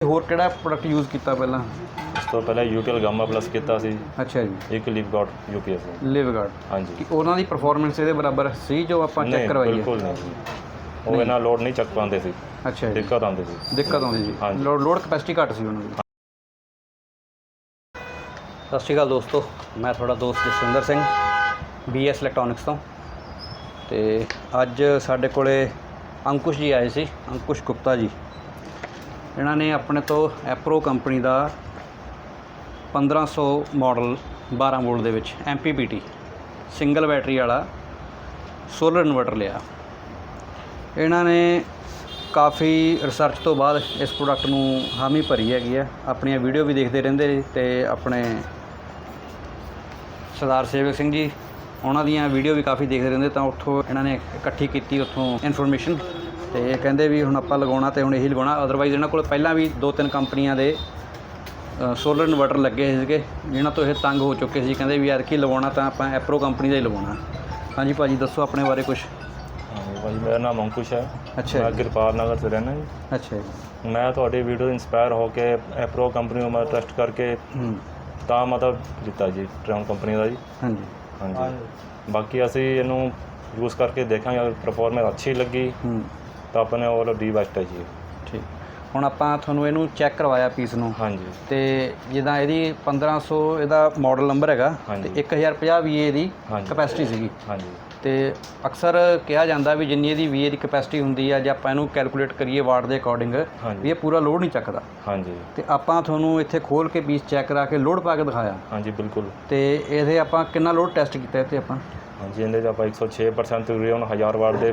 ਹੋਰ ਕਿਹੜਾ product use ਕੀਤਾ ਪਹਿਲਾਂ? ਇਸ ਤੋਂ ਪਹਿਲਾਂ ਯੂਟੀਐਲ ਗਾਮਾ ਪਲੱਸ ਕੀਤਾ ਸੀ। ਅੱਛਾ ਜੀ। ਇੱਕ ਲਿਵ ਗਾਟ ਯੂਪੀਐਸ ਲਿਵਗਾਰਡ ਹਾਂਜੀ। ਕਿ ਉਹਨਾਂ ਦੀ ਪਰਫਾਰਮੈਂਸ ਇਹਦੇ ਬਰਾਬਰ ਸੀ ਜੋ ਆਪਾਂ ਚੈੱਕ ਨਹੀਂ ਕਰਵਾਈ ਹੈ ਬਿਲਕੁਲ ਨਹੀਂ ਜੀ ਉਹ ਇਹਨਾਂ ਲੋਡ ਨਹੀਂ ਚੱਕ ਪਾਉਂਦੇ ਸੀ। ਅੱਛਾ ਜੀ। ਦਿੱਕਤ ਆਉਂਦੀ ਸੀ। ਦਿੱਕਤ ਆਉਂਦੀ ਜੀ ਹਾਂਜੀ। ਲੋਡ ਲੋਡ ਕਪੈਸਿਟੀ ਘੱਟ ਸੀ ਉਹਨਾਂ ਦੀ। ਸਤਿ ਸ਼੍ਰੀ ਅਕਾਲ ਦੋਸਤੋ ਮੈਂ ਤੁਹਾਡਾ ਦੋਸਤ ਜਸਵਿੰਦਰ ਸਿੰਘ ਬੀਐਸ ਇਲੈਕਟ੍ਰੋਨਿਕਸ ਤੋਂ। ਤੇ ਅੱਜ ਸਾਡੇ ਕੋਲੇ ਅੰਕੁਸ਼ ਜੀ ਆਏ ਸੀ ਅੰਕੁਸ਼ ਗੁਪਤਾ ਜੀ। ਇਹਨਾਂ ਨੇ ਆਪਣੇ ਤੋਂ ਐਪਰੋ ਕੰਪਨੀ ਦਾ 1500 ਮਾਡਲ 12 ਵੋਲਟ ਦੇ ਵਿੱਚ MPPT ਸਿੰਗਲ ਬੈਟਰੀ ਵਾਲਾ ਸੋਲਰ ਇਨਵਰਟਰ ਲਿਆ। ਇਹਨਾਂ ਨੇ ਕਾਫੀ ਰਿਸਰਚ ਤੋਂ ਬਾਅਦ ਇਸ ਪ੍ਰੋਡਕਟ ਨੂੰ ਹਾਮੀ ਭਰੀ ਹੈਗੀ ਆ ਆਪਣੀਆਂ ਵੀਡੀਓ ਵੀ ਦੇਖਦੇ ਰਹਿੰਦੇ ਤੇ ਆਪਣੇ ਸਰਦਾਰ ਸੇਵਕ ਸਿੰਘ ਜੀ, ਉਹਨਾਂ ਦੀਆਂ ਵੀਡੀਓ ਵੀ ਕਾਫੀ ਦੇਖਦੇ ਰਹਿੰਦੇ ਤਾਂ ਉੱਥੋਂ ਇਹਨਾਂ ਨੇ ਇਕੱਠੀ ਕੀਤੀ, ਉੱਥੋਂ ਇਨਫੋਰਮੇਸ਼ਨ ਤੇ ਇਹ ਕਹਿੰਦੇ ਵੀ ਹੁਣ ਆਪਾਂ ਲਗਾਉਣਾ ਤੇ ਹੁਣ ਇਹੀ ਲਗਾਉਣਾ। ਅਦਰਵਾਈਜ਼ ਇਹਨਾਂ ਕੋਲ ਪਹਿਲਾਂ ਵੀ ਦੋ ਤਿੰਨ ਕੰਪਨੀਆਂ ਦੇ ਸੋਲਰ ਇਨਵਰਟਰ ਲੱਗੇ ਸੀਗੇ ਜਿਹਨਾਂ ਤੋਂ ਇਹ ਤੰਗ ਹੋ ਚੁੱਕੇ ਸੀ। ਕਹਿੰਦੇ ਵੀ ਯਾਰ ਕੀ ਲਗਾਉਣਾ ਤਾਂ ਆਪਾਂ ਐਪਰੋ ਕੰਪਨੀ ਦਾ ਹੀ ਲਗਾਉਣਾ। ਹਾਂਜੀ ਭਾਜੀ ਦੱਸੋ ਆਪਣੇ ਬਾਰੇ ਕੁਝ ਹਾਂਜੀ ਭਾਜੀ ਮੇਰਾ ਨਾਮ ਅੰਕੁਸ਼ ਹੈ। ਅੱਛਾ ਮੈਂ ਕਿਰਪਾਲ ਨਗਰ 'ਚ ਰਹਿਣਾ ਜੀ। ਅੱਛਾ ਜੀ। ਮੈਂ ਤੁਹਾਡੀ ਵੀਡੀਓ ਤੋਂ ਇਨਸਪਾਇਰ ਹੋ ਕੇ ਐਪਰੋ ਕੰਪਨੀ ਨੂੰ ਮੈਂ ਟਰਸਟ ਕਰਕੇ ਤਾਂ ਮਤਲਬ ਦਿੱਤਾ ਜੀ ਟਰਾਉਨ ਕੰਪਨੀ ਦਾ ਜੀ। ਹਾਂਜੀ। ਹਾਂਜੀ। ਬਾਕੀ ਅਸੀਂ ਇਹਨੂੰ ਯੂਜ਼ ਕਰਕੇ ਦੇਖਾਂਗੇ ਅਗਰ ਪਰਫਾਰਮੈਂਸ ਅੱਛੀ ਲੱਗੀ। ਹੂੰ। ਤਾਂ ਆਪਣੇ ਉਹ ਡੀ ਬੈਸਟ ਜੀ ਠੀਕ। ਹੁਣ ਆਪਾਂ ਤੁਹਾਨੂੰ ਇਹਨੂੰ ਚੈੱਕ ਕਰਵਾਇਆ ਪੀਸ ਨੂੰ। ਹਾਂਜੀ। ਤੇ ਜਿੱਦਾਂ ਇਹਦੀ 1500 ਇਹਦਾ ਮਾਡਲ ਨੰਬਰ ਹੈਗਾ। ਤੇ 1050 VA ਦੀ। ਕਪੈਸਿਟੀ ਸੀਗੀ। ਹਾਂਜੀ। ਤੇ ਅਕਸਰ ਕਿਹਾ ਜਾਂਦਾ ਵੀ ਜਿੰਨੀ ਇਹਦੀ VA ਦੀ ਕਪੈਸਿਟੀ ਹੁੰਦੀ ਹੈ ਜੇ ਆਪਾਂ ਇਹਨੂੰ ਕੈਲਕੂਲੇਟ ਕਰੀਏ ਵਾਟ ਦੇ ਅਕੋਰਡਿੰਗ ਵੀ ਇਹ ਪੂਰਾ ਲੋਡ ਨਹੀਂ ਚੱਕਦਾ। ਹਾਂਜੀ। ਤੇ ਆਪਾਂ ਤੁਹਾਨੂੰ ਇੱਥੇ ਖੋਲ ਕੇ ਪੀਸ ਚੈੱਕ ਕਰਾ ਕੇ ਲੋਡ ਪਾ ਕੇ ਦਿਖਾਇਆ। ਹਾਂਜੀ ਬਿਲਕੁਲ। ਤੇ ਇਹਦੇ ਆਪਾਂ ਕਿੰਨਾ ਲੋਡ ਟੈਸਟ ਕੀਤਾ ਇੱਥੇ ਆਪਾਂ? ਹਾਂਜੀ ਇਹਦੇ 'ਚ ਆਪਾਂ 106% ਤਕਰੀਬਨ 1000 ਵਾਟ ਦੇ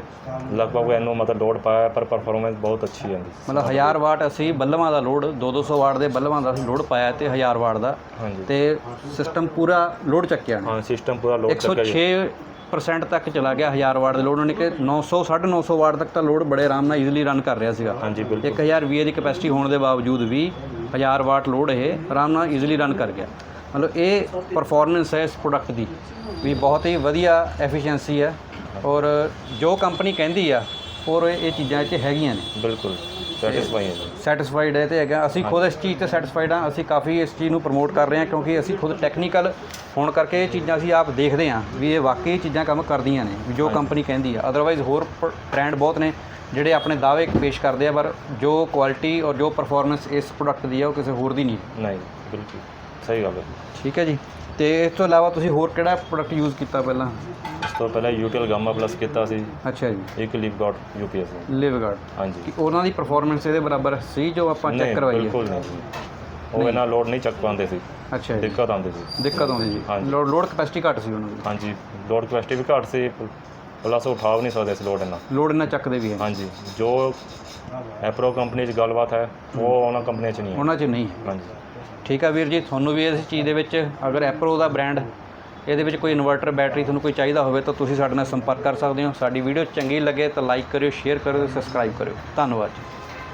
ਲਗਭਗ ਇਹਨੂੰ ਮਤਲਬ ਲੋਡ ਪਾਇਆ ਪਰ ਪਰਫਾਰਮੈਂਸ ਬਹੁਤ ਅੱਛੀ ਆਂਦੀ ਮਤਲਬ 1000 ਵਾਟ ਅਸੀਂ ਬੱਲਬਾਂ ਦਾ ਲੋਡ 2-200 ਵਾਟ ਦੇ ਬੱਲਬਾਂ ਦਾ ਅਸੀਂ ਲੋਡ ਪਾਇਆ ਤੇ 1000 ਵਾਟ ਦਾ। ਹਾਂਜੀ। ਤੇ ਸਿਸਟਮ ਪੂਰਾ ਲੋਡ ਚੱਕਿਆ ਨੇ ਹਾਂ ਸਿਸਟਮ ਪੂਰਾ ਲੋਡ ਚੱਕਿਆ ਜੀ। 106% ਤੱਕ ਚਲਾ ਗਿਆ 1000 ਵਾਟ ਦੇ ਲੋਡ ਉਹਨੇ ਕਿ 900 950 ਵਾਟ ਤੱਕ ਤਾਂ ਲੋਡ ਬੜੇ ਆਰਾਮ ਨਾਲ ਈਜ਼ੀਲੀ ਰਨ ਕਰ ਰਿਹਾ ਸੀਗਾ। ਹਾਂਜੀ ਬਿਲਕੁਲ। 1000 VA ਦੀ ਕਪੈਸਿਟੀ ਹੋਣ ਦੇ ਬਾਵਜੂਦ ਵੀ 1000 ਵਾਟ ਲੋਡ ਇਹ ਆਰਾਮ ਨਾਲ ਈਜ਼ੀਲੀ ਰਨ ਕਰ ਗਿਆ। ਮਤਲਬ ਇਹ ਪਰਫਾਰਮੈਂਸ ਹੈ ਇਸ ਪ੍ਰੋਡਕਟ ਦੀ ਵੀ ਬਹੁਤ ਹੀ ਵਧੀਆ ਐਫੀਸ਼ੀਐਂਸੀ ਹੈ ਔਰ ਜੋ ਕੰਪਨੀ ਕਹਿੰਦੀ ਆ ਔਰ ਇਹ ਚੀਜ਼ਾਂ 'ਚ ਹੈਗੀਆਂ ਨੇ। ਬਿਲਕੁਲ ਸੈਟੀਸਫਾਈ ਹੈ ਸੈਟੀਸਫਾਈਡ ਹੈ ਤੇ ਹੈਗਾ। ਅਸੀਂ ਖੁਦ ਇਸ ਚੀਜ਼ ਤੇ ਸੈਟੀਸਫਾਈਡ ਹਾਂ। ਅਸੀਂ ਕਾਫੀ ਇਸ ਚੀਜ਼ ਨੂੰ ਪ੍ਰਮੋਟ ਕਰ ਰਹੇ ਹਾਂ ਕਿਉਂਕਿ ਅਸੀਂ ਖੁਦ ਟੈਕਨੀਕਲ ਹੋਣ ਕਰਕੇ ਇਹ ਚੀਜ਼ਾਂ ਅਸੀਂ ਆਪ ਦੇਖਦੇ ਹਾਂ ਵੀ ਇਹ ਵਾਕਈ ਇਹ ਚੀਜ਼ਾਂ ਕੰਮ ਕਰਦੀਆਂ ਨੇ ਵੀ ਜੋ ਕੰਪਨੀ ਕਹਿੰਦੀ ਆ। ਅਦਰਵਾਈਜ਼ ਹੋਰ ਬ੍ਰਾਂਡ ਬਹੁਤ ਨੇ ਜਿਹੜੇ ਆਪਣੇ ਦਾਅਵੇ ਪੇਸ਼ ਕਰਦੇ ਆ ਪਰ ਜੋ ਕੁਆਲਿਟੀ ਔਰ ਜੋ ਪਰਫਾਰਮੈਂਸ ਇਸ ਪ੍ਰੋਡਕਟ ਦੀ ਹੈ ਉਹ ਕਿਸੇ ਹੋਰ ਦੀ ਨਹੀਂ। ਨਹੀਂ ਬਿਲਕੁਲ। ਸਹੀ ਗੱਲ ਹੈ। ਠੀਕ ਹੈ ਜੀ। ਤੇ ਇਸ ਤੋਂ ਇਲਾਵਾ ਤੁਸੀਂ ਹੋਰ ਕਿਹੜਾ ਪ੍ਰੋਡਕਟ ਯੂਜ਼ ਕੀਤਾ ਪਹਿਲਾਂ? ਇਸ ਤੋਂ ਪਹਿਲਾਂ ਯੂਟੀਐਲ ਗਾਮਾ ਪਲੱਸ ਕੀਤਾ ਸੀ। ਅੱਛਾ ਜੀ। ਇੱਕ ਲਿਵ ਗਾਟ ਯੂਪੀਐਸ ਲਿਵਗਾਰਡ ਹਾਂਜੀ। ਕਿ ਉਹਨਾਂ ਦੀ ਪਰਫਾਰਮੈਂਸ ਇਹਦੇ ਬਰਾਬਰ ਸੀ ਜੋ ਆਪਾਂ ਚੈੱਕ ਨਹੀਂ ਬਿਲਕੁਲ ਨਹੀਂ ਜੀ ਉਹ ਇਹਨਾਂ ਲੋਡ ਨਹੀਂ ਚੱਕ ਪਾਉਂਦੇ ਸੀ। ਅੱਛਾ ਜੀ। ਦਿੱਕਤ ਆਉਂਦੀ ਸੀ। ਦਿੱਕਤ ਆਉਂਦੀ ਜੀ ਹਾਂਜੀ। ਲੋਡ ਲੋਡ ਕਪੈਸਿਟੀ ਘੱਟ ਸੀ ਉਹਨਾਂ ਦੀ। ਹਾਂਜੀ। ਲੋਡ ਕਪੈਸਿਟੀ ਵੀ ਘੱਟ ਸੀ। ਪਲੱਸ ਉਠਾ ਵੀ ਨਹੀਂ ਸਕਦੇ ਸੀ ਲੋਡ ਇਹਨਾਂ। ਲੋਡ ਇੰਨਾ ਚੱਕਦੇ ਵੀ ਹੈ। ਹਾਂਜੀ। ਜੋ ਐਪਰੋ ਕੰਪਨੀ 'ਚ ਗੱਲਬਾਤ ਹੈ ਉਹ ਉਹਨਾਂ ਕੰਪਨੀਆਂ 'ਚ ਨਹੀਂ ਹੈ। ਉਹਨਾਂ 'ਚ ਨਹੀਂ ਹਾਂਜੀ। ਠੀਕ ਆ ਵੀਰ ਜੀ, ਤੁਹਾਨੂੰ ਵੀ ਇਸ ਚੀਜ਼ ਦੇ ਵਿੱਚ ਅਗਰ ਐਪਰੋ ਦਾ ਬ੍ਰਾਂਡ ਇਹਦੇ ਵਿੱਚ ਕੋਈ ਇਨਵਰਟਰ ਬੈਟਰੀ ਤੁਹਾਨੂੰ ਕੋਈ ਚਾਹੀਦਾ ਹੋਵੇ ਤਾਂ ਤੁਸੀਂ ਸਾਡੇ ਨਾਲ ਸੰਪਰਕ ਕਰ ਸਕਦੇ ਹੋ। ਸਾਡੀ ਵੀਡੀਓ ਚੰਗੀ ਲੱਗੇ ਤਾਂ ਲਾਈਕ ਕਰਿਓ ਸ਼ੇਅਰ ਕਰਿਓ ਤੇ ਸਬਸਕ੍ਰਾਈਬ ਕਰਿਓ। ਧੰਨਵਾਦ ਜੀ।